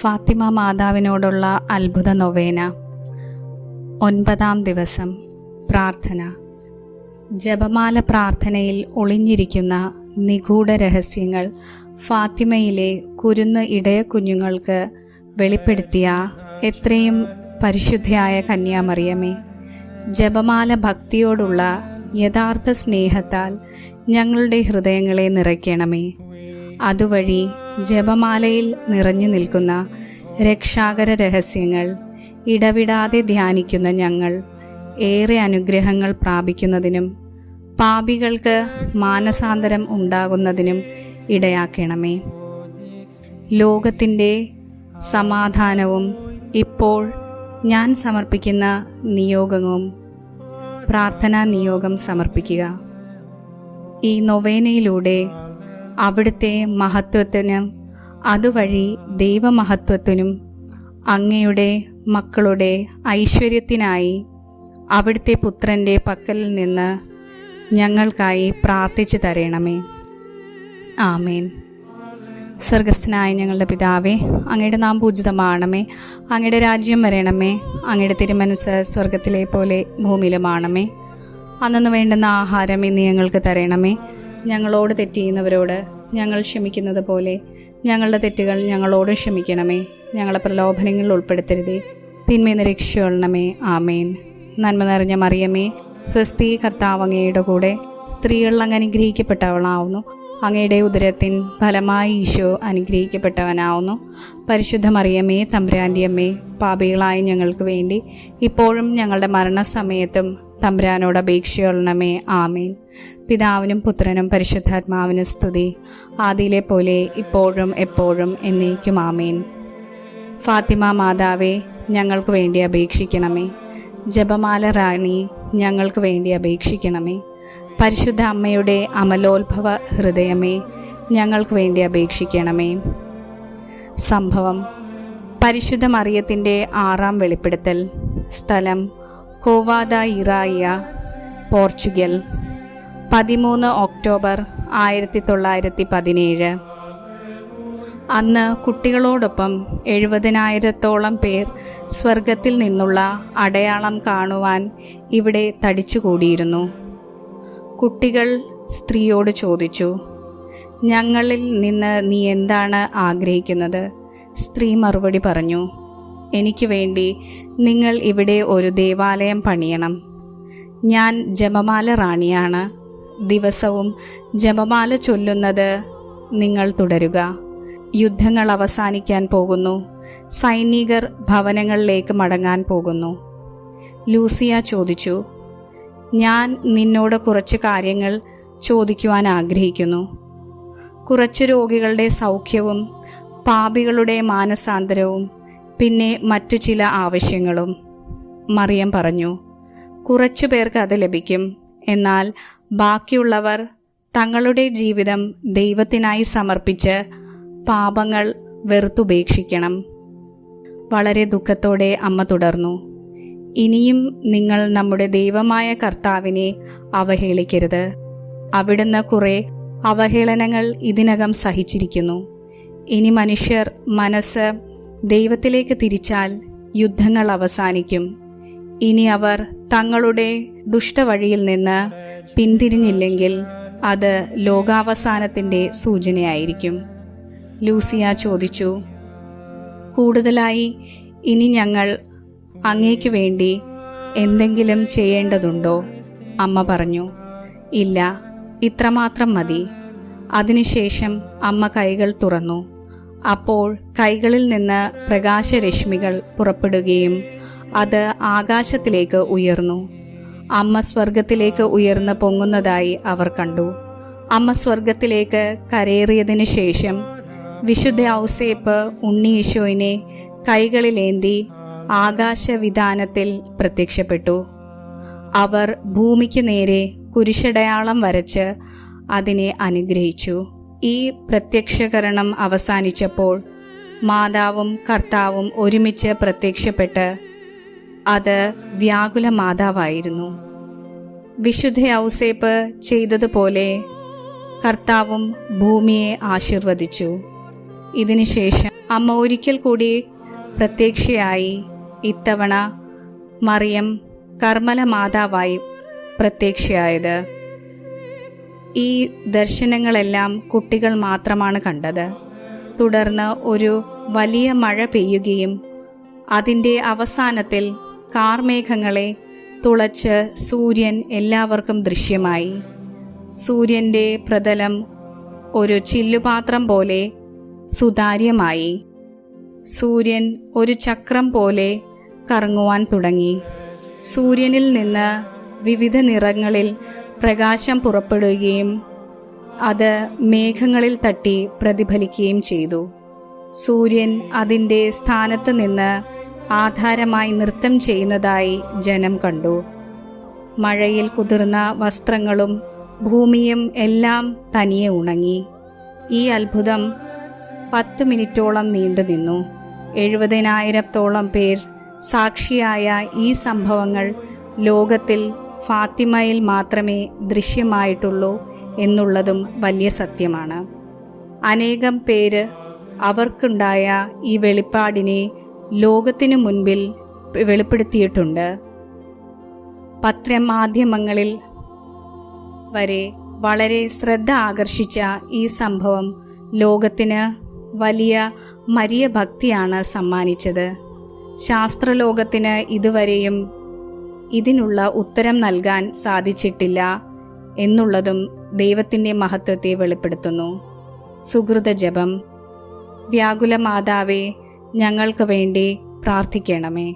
ഫാത്തിമ മാതാവിനോടുള്ള അത്ഭുത നൊവേന. ഒൻപതാം ദിവസം പ്രാർത്ഥന. ജപമാല പ്രാർത്ഥനയിൽ ഒളിഞ്ഞിരിക്കുന്ന നിഗൂഢ രഹസ്യങ്ങൾ ഫാത്തിമയിലെ കുരുന്ന് ഇടയ കുഞ്ഞുങ്ങൾക്ക് വെളിപ്പെടുത്തിയ എത്രയും പരിശുദ്ധയായ കന്യാമറിയമേ ജപമാല ഭക്തിയോടുള്ള യഥാർത്ഥ സ്നേഹത്താൽ ഞങ്ങളുടെ ഹൃദയങ്ങളെ നിറയ്ക്കണമേ. അതുവഴി ജപമാലയിൽ നിറഞ്ഞു നിൽക്കുന്ന രക്ഷാകര രഹസ്യങ്ങൾ ഇടവിടാതെ ധ്യാനിക്കുന്ന ഞങ്ങൾ ഏറെ അനുഗ്രഹങ്ങൾ പ്രാപിക്കുന്നതിനും പാപികൾക്ക് മാനസാന്തരം ഉണ്ടാകുന്നതിനും ഇടയാക്കണമേ. ലോകത്തിന്റെ സമാധാനവും ഇപ്പോൾ ഞാൻ സമർപ്പിക്കുന്ന നിയോഗവും പ്രാർത്ഥനാ നിയോഗം സമർപ്പിക്കുക. ഈ നൊവേനയിലൂടെ അവിടുത്തെ മഹത്വത്തിനും അതുവഴി ദൈവമഹത്വത്തിനും അങ്ങയുടെ മക്കളുടെ ഐശ്വര്യത്തിനായി അവിടുത്തെ പുത്രന്റെ പക്കലിൽ നിന്ന് ഞങ്ങൾക്കായി പ്രാർത്ഥിച്ചു തരണമേ. ആമേൻ. സ്വർഗസ്നായ ഞങ്ങളുടെ പിതാവേ അങ്ങയുടെ നാം പൂജിതമാണമേ. അങ്ങയുടെ രാജ്യം വരണമേ. അങ്ങയുടെ തിരുമനസ് സ്വർഗത്തിലെ പോലെ ഭൂമിയിലുമാണമേ. അന്നു വേണ്ടുന്ന ആഹാരം ഇന്ന് ഞങ്ങൾക്ക് തരണമേ. ഞങ്ങളോട് തെറ്റ് ചെയ്യുന്നവരോട് ഞങ്ങൾ ക്ഷമിക്കുന്നത് പോലെ ഞങ്ങളുടെ തെറ്റുകൾ ഞങ്ങളോട് ക്ഷമിക്കണമേ. ഞങ്ങളെ പ്രലോഭനങ്ങളിൽ ഉൾപ്പെടുത്തരുതേ. തിന്മയെന്ന് രക്ഷയൊള്ളണമേ ആമേൻ. നന്മ നിറഞ്ഞ മറിയമേ സ്വസ്തി കർത്താവ് അങ്ങയുടെ കൂടെ സ്ത്രീകളിൽ അങ്ങ് അനുഗ്രഹിക്കപ്പെട്ടവളാവുന്നു. അങ്ങയുടെ ഉദരത്തിൻ ഫലമായി ഈശോ അനുഗ്രഹിക്കപ്പെട്ടവനാവുന്നു. പരിശുദ്ധ മറിയമ്മേ തമ്പുരാന്റെ പാപികളായ ഞങ്ങൾക്ക് വേണ്ടി ഇപ്പോഴും ഞങ്ങളുടെ മരണസമയത്തും തമ്പുരാനോട് അപേക്ഷയുള്ളണമേ ആമേൻ. പിതാവിനും പുത്രനും പരിശുദ്ധാത്മാവിനും സ്തുതി. ആദിയിലെ പോലെ ഇപ്പോഴും എപ്പോഴും എന്നേക്കും ആമേൻ. ഫാത്തിമ മാതാവേ ഞങ്ങൾക്ക് വേണ്ടി അപേക്ഷിക്കണമേ. ജപമാല റാണി ഞങ്ങൾക്ക് വേണ്ടി അപേക്ഷിക്കണമേ. പരിശുദ്ധ അമ്മയുടെ അമലോത്ഭവ ഹൃദയമേ ഞങ്ങൾക്ക് വേണ്ടി അപേക്ഷിക്കണമേ. സംഭവം പരിശുദ്ധ മറിയത്തിന്റെ ആറാം വെളിപ്പെടുത്തൽ. സ്ഥലം കോവാദ ഇറായിയ പോർച്ചുഗൽ. പതിമൂന്ന് ഒക്ടോബർ ആയിരത്തി തൊള്ളായിരത്തി പതിനേഴ്. അന്ന് കുട്ടികളോടൊപ്പം എഴുപതിനായിരത്തോളം പേർ സ്വർഗത്തിൽ നിന്നുള്ള അടയാളം കാണുവാൻ ഇവിടെ തടിച്ചുകൂടിയിരുന്നു. കുട്ടികൾ സ്ത്രീയോട് ചോദിച്ചു ഞങ്ങളിൽ നിന്ന് നീ എന്താണ് ആഗ്രഹിക്കുന്നത്? സ്ത്രീ മറുപടി പറഞ്ഞു എനിക്ക് വേണ്ടി നിങ്ങൾ ഇവിടെ ഒരു ദേവാലയം പണിയണം. ഞാൻ ജപമാല റാണിയാണ്. ദിവസവും ജപമാല ചൊല്ലുന്നത് നിങ്ങൾ തുടരുക. യുദ്ധങ്ങൾ അവസാനിക്കാൻ പോകുന്നു. സൈനികർ ഭവനങ്ങളിലേക്ക് മടങ്ങാൻ പോകുന്നു. ലൂസിയ ചോദിച്ചു ഞാൻ നിന്നോട് കുറച്ച് കാര്യങ്ങൾ ചോദിക്കുവാൻ ആഗ്രഹിക്കുന്നു. കുറച്ച് രോഗികളുടെ സൗഖ്യവും പാപികളുടെ മാനസാന്തരവും പിന്നെ മറ്റു ചില ആവശ്യങ്ങളും. മറിയം പറഞ്ഞു കുറച്ചു പേർക്ക് അത് ലഭിക്കും. എന്നാൽ ബാക്കിയുള്ളവർ തങ്ങളുടെ ജീവിതം ദൈവത്തിനായി സമർപ്പിച്ച് പാപങ്ങൾ വെറുത്തുപേക്ഷിക്കണം. വളരെ ദുഃഖത്തോടെ അമ്മ തുടർന്നു. ഇനിയും നിങ്ങൾ നമ്മുടെ ദൈവമായ കർത്താവിനെ അവഹേളിക്കരുത്. അവിടുന്ന് കുറെ അവഹേളനങ്ങൾ ഇതിനകം സഹിച്ചിരിക്കുന്നു. ഇനി മനുഷ്യർ മനസ്സ് ദൈവത്തിലേക്ക് തിരിച്ചാൽ യുദ്ധങ്ങൾ അവസാനിക്കും. ഇനി അവർ തങ്ങളുടെ ദുഷ്ടവഴിയിൽ നിന്ന് പിന്തിരിഞ്ഞില്ലെങ്കിൽ അത് ലോകാവസാനത്തിന്റെ സൂചനയായിരിക്കും. ലൂസിയ ചോദിച്ചു കൂടുതലായി ഇനി ഞങ്ങൾ അങ്ങേക്ക് വേണ്ടി എന്തെങ്കിലും ചെയ്യേണ്ടതുണ്ടോ? അമ്മ പറഞ്ഞു ഇല്ല ഇത്രമാത്രം മതി. അതിനുശേഷം അമ്മ കൈകൾ തുറന്നു. അപ്പോൾ കൈകളിൽ നിന്ന് പ്രകാശരശ്മികൾ പുറപ്പെടുകയും അത് ആകാശത്തിലേക്ക് ഉയർന്നു. അമ്മ സ്വർഗത്തിലേക്ക് ഉയർന്ന് പൊങ്ങുന്നതായി അവർ കണ്ടു. അമ്മ സ്വർഗത്തിലേക്ക് കരേറിയതിനു ശേഷം വിശുദ്ധ ഔസേപ്പ് ഉണ്ണീശോയിനെ കൈകളിലേന്തി ആകാശവിധാനത്തിൽ പ്രത്യക്ഷപ്പെട്ടു. അവർ ഭൂമിക്ക് നേരെ കുരിശടയാളം വരച്ച് അതിനെ അനുഗ്രഹിച്ചു. ഈ പ്രത്യക്ഷകരണം അവസാനിച്ചപ്പോൾ മാതാവും കർത്താവും ഒരുമിച്ച് പ്രത്യക്ഷപ്പെട്ട് അത് വ്യാകുല മാതാവായിരുന്നു വിശുദ്ധ ഔസേപ്പ് ചെയ്തതുപോലെ കർത്താവും ഭൂമിയെ ആശീർവദിച്ചു. ഇതിനുശേഷം അമ്മ ഒരിക്കൽ കൂടി പ്രത്യക്ഷയായി ഇത്തവണ മറിയം കർമ്മല മാതാവായി പ്രത്യക്ഷയായത്. ഈ ദർശനങ്ങളെല്ലാം കുട്ടികൾ മാത്രമാണ് കണ്ടത്. തുടർന്ന് ഒരു വലിയ മഴ പെയ്യുകയും അതിന്റെ അവസാനത്തിൽ കാർമേഘങ്ങളെ തുളച്ച് സൂര്യൻ എല്ലാവർക്കും ദൃശ്യമായി. സൂര്യന്റെ പ്രതലം ഒരു ചില്ലുപാത്രം പോലെ സുതാര്യമായി. സൂര്യൻ ഒരു ചക്രം പോലെ കറങ്ങുവാൻ തുടങ്ങി. സൂര്യനിൽ നിന്ന് വിവിധ നിറങ്ങളിൽ പ്രകാശം പുറപ്പെടുകയും അത് മേഘങ്ങളിൽ തട്ടി പ്രതിഫലിക്കുകയും ചെയ്തു. സൂര്യൻ അതിന്റെ സ്ഥാനത്ത് നിന്ന് ആധാരമായി നൃത്തം ചെയ്യുന്നതായി ജനം കണ്ടു. മഴയിൽ കുതിർന്ന വസ്ത്രങ്ങളും ഭൂമിയും എല്ലാം തനിയെ ഉണങ്ങി. ഈ അത്ഭുതം പത്ത് മിനിറ്റോളം നീണ്ടു നീണ്ടുനിന്നു എഴുപതിനായിരത്തോളം പേർ സാക്ഷിയായ ഈ സംഭവങ്ങൾ ലോകത്തിൽ ഫാത്തിമയിൽ മാത്രമേ ദൃശ്യമായിട്ടുള്ളൂ എന്നുള്ളതും വലിയ സത്യമാണ്. അനേകം പേര് അവർക്കുണ്ടായ ഈ വെളിപ്പാടിനെ ലോകത്തിനു മുൻപിൽ വെളിപ്പെടുത്തിയിട്ടുണ്ട്. പത്രമാധ്യമങ്ങളിൽ വരെ വളരെ ശ്രദ്ധ ആകർഷിച്ച ഈ സംഭവം ലോകത്തിന് വലിയ മരിയ ഭക്തിയാണ് സമ്മാനിച്ചത്. ശാസ്ത്രലോകത്തിന് ഇതുവരെയും ഇതിനുള്ള ഉത്തരം നൽകാൻ സാധിച്ചിട്ടില്ല എന്നുള്ളതും ദൈവത്തിന്റെ മഹത്വത്തെ വെളിപ്പെടുത്തുന്നു. സുഹൃത ജപം. വ്യാകുല മാതാവേ ഞങ്ങൾക്ക് വേണ്ടി പ്രാർത്ഥിക്കണമേ.